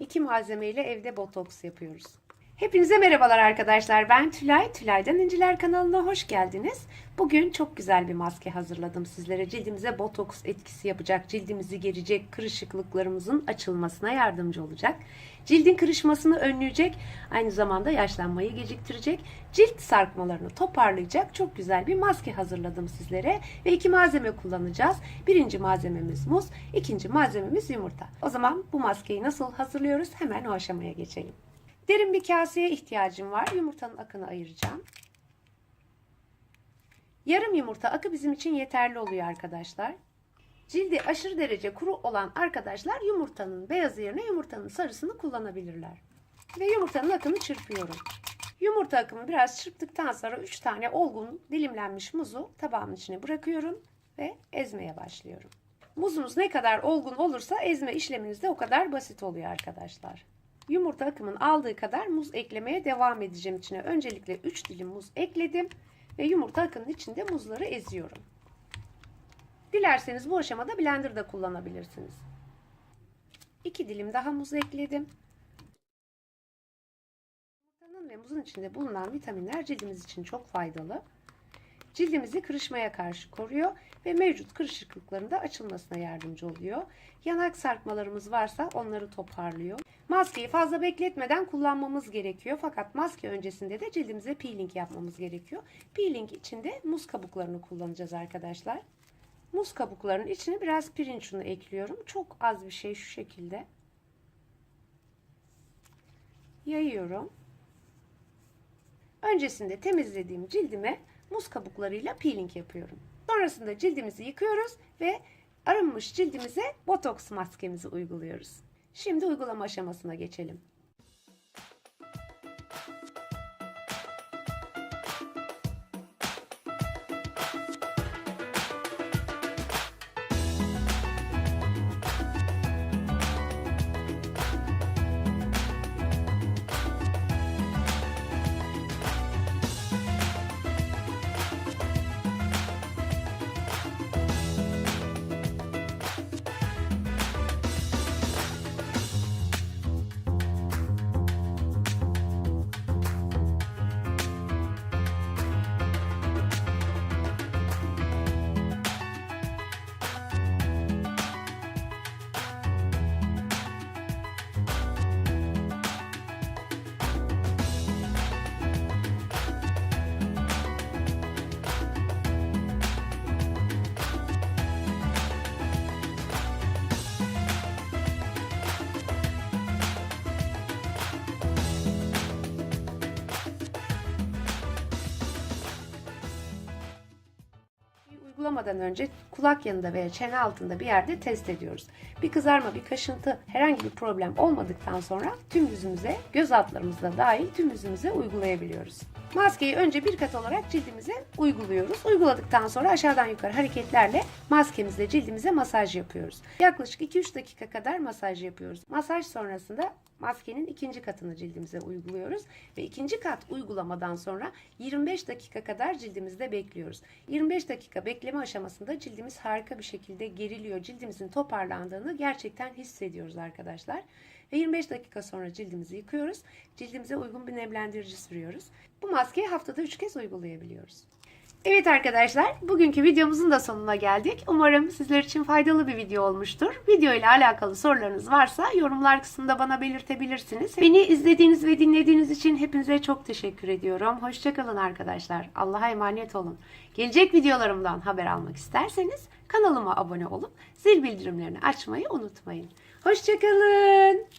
İki malzemeyle evde botoks yapıyoruz. Hepinize merhabalar arkadaşlar. Ben Tülay. Tülay'dan İnciler kanalına hoş geldiniz. Bugün çok güzel bir maske hazırladım sizlere. Cildimize botoks etkisi yapacak, cildimizi gerecek, kırışıklıklarımızın açılmasına yardımcı olacak. Cildin kırışmasını önleyecek, aynı zamanda yaşlanmayı geciktirecek, cilt sarkmalarını toparlayacak çok güzel bir maske hazırladım sizlere. Ve iki malzeme kullanacağız. Birinci malzememiz muz, ikinci malzememiz yumurta. O zaman bu maskeyi nasıl hazırlıyoruz? Hemen o aşamaya geçelim. Derin bir kaseye ihtiyacım var. Yumurtanın akını ayıracağım. Yarım yumurta akı bizim için yeterli oluyor arkadaşlar. Cildi aşırı derece kuru olan arkadaşlar yumurtanın beyazı yerine yumurtanın sarısını kullanabilirler. Ve yumurtanın akını çırpıyorum. Yumurta akımı biraz çırptıktan sonra 3 tane olgun dilimlenmiş muzu tabağımın içine bırakıyorum ve ezmeye başlıyorum. Muzunuz ne kadar olgun olursa ezme işleminiz de o kadar basit oluyor arkadaşlar. Yumurta akımın aldığı kadar muz eklemeye devam edeceğim içine. Öncelikle 3 dilim muz ekledim ve yumurta akının içinde muzları eziyorum. Dilerseniz bu aşamada blenderda kullanabilirsiniz. 2 dilim daha muz ekledim. Yumurtanın ve muzun içinde bulunan vitaminler cildimiz için çok faydalı. Cildimizi kırışmaya karşı koruyor ve mevcut kırışıklıkların da açılmasına yardımcı oluyor. Yanak sarkmalarımız varsa onları toparlıyor. Maskeyi fazla bekletmeden kullanmamız gerekiyor. Fakat maske öncesinde de cildimize peeling yapmamız gerekiyor. Peeling için de muz kabuklarını kullanacağız arkadaşlar. Muz kabuklarının içine biraz pirinç unu ekliyorum. Çok az bir şey şu şekilde. Yayıyorum. Öncesinde temizlediğim cildime muz kabuklarıyla peeling yapıyorum. Sonrasında cildimizi yıkıyoruz ve arınmış cildimize botoks maskemizi uyguluyoruz. Şimdi uygulama aşamasına geçelim. Uygulamadan önce kulak yanında veya çene altında bir yerde test ediyoruz. Bir kızarma, bir kaşıntı, herhangi bir problem olmadıktan sonra tüm yüzümüze, göz altlarımızda dahil tüm yüzümüze uygulayabiliyoruz. Maskeyi önce bir kat olarak cildimize uyguluyoruz. Uyguladıktan sonra aşağıdan yukarı hareketlerle maskemizle cildimize masaj yapıyoruz. Yaklaşık 2-3 dakika kadar masaj yapıyoruz. Masaj sonrasında maskenin ikinci katını cildimize uyguluyoruz ve ikinci kat uygulamadan sonra 25 dakika kadar cildimizde bekliyoruz. 25 dakika bekleme aşamasında cildimiz harika bir şekilde geriliyor. Cildimizin toparlandığını gerçekten hissediyoruz arkadaşlar. Ve 25 dakika sonra cildimizi yıkıyoruz. Cildimize uygun bir nemlendirici sürüyoruz. Bu maskeyi haftada 3 kez uygulayabiliyoruz. Evet arkadaşlar, bugünkü videomuzun da sonuna geldik. Umarım sizler için faydalı bir video olmuştur. Video ile alakalı sorularınız varsa yorumlar kısmında bana belirtebilirsiniz. Beni izlediğiniz ve dinlediğiniz için hepinize çok teşekkür ediyorum. Hoşçakalın arkadaşlar. Allah'a emanet olun. Gelecek videolarımdan haber almak isterseniz kanalıma abone olup zil bildirimlerini açmayı unutmayın. Hoşçakalın.